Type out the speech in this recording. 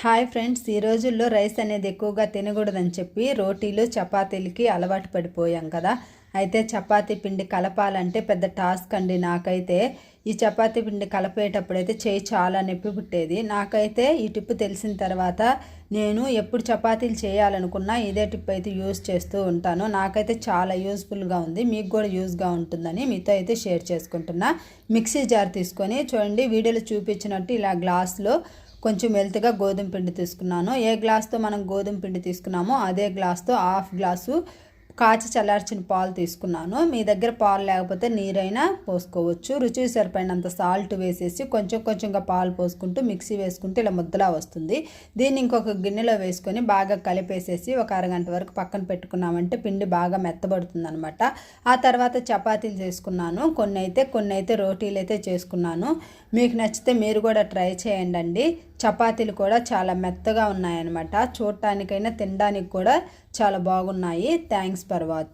Hi friends ఈ రోజుల్లో rice అనేది ఎక్కువగా తినకూడదని చెప్పి రోటీలు చపాతీలకి అలవాటు పడిపోయాం కదా. అయితే చపాతీ పిండి కలపాలంటే పెద్ద టాస్క్ అండి నాకైతే. ఈ చపాతీ పిండి కలిపేటప్పుడు అయితే చేయి చాలా నొప్పి పుట్టేది. నాకైతే ఈ టిప్ తెలిసిన తర్వాత నేను ఎప్పుడు చపాతీలు చేయాలనుకున్నా ఇదే టిప్ అయితే యూజ్ చేస్తూ ఉంటాను. నాకైతే చాలా యూస్ఫుల్గా ఉంది. మీకు కూడా యూజ్గా ఉంటుందని మీతో అయితే షేర్ చేసుకుంటున్నా. మిక్సీ జార్ తీసుకొని చూడండి వీడియోలో చూపించినట్టు ఇలా గ్లాస్లో కొంచెం వెల్త్గా గోధుమ పిండి తీసుకున్నాను. ఏ గ్లాస్తో మనం గోధుమ పిండి తీసుకున్నామో అదే గ్లాస్తో హాఫ్ గ్లాసు కాచి చల్లార్చిన పాలు తీసుకున్నాను. మీ దగ్గర పాలు లేకపోతే నీరైనా పోసుకోవచ్చు. రుచికి సరిపడినంత సాల్ట్ వేసేసి కొంచెం కొంచెంగా పాలు పోసుకుంటూ మిక్సీ వేసుకుంటే ఇలా ముద్దలా వస్తుంది. దీన్ని ఇంకొక గిన్నెలో వేసుకొని బాగా కలిపేసేసి ఒక అరగంట వరకు పక్కన పెట్టుకున్నామంటే పిండి బాగా మెత్తబడుతుంది అనమాట ఆ తర్వాత చపాతీలు చేసుకున్నాను. కొన్ని అయితే కొన్ని అయితే రోటీలు అయితే చేసుకున్నాను. మీకు నచ్చితే మీరు కూడా ట్రై చేయండి చపాతీలు కూడా చాలా మెత్తగా ఉన్నాయన్నమాట. చూడటానికైనా తినడానికి కూడా చాలా బాగున్నాయి. థ్యాంక్స్. परवाज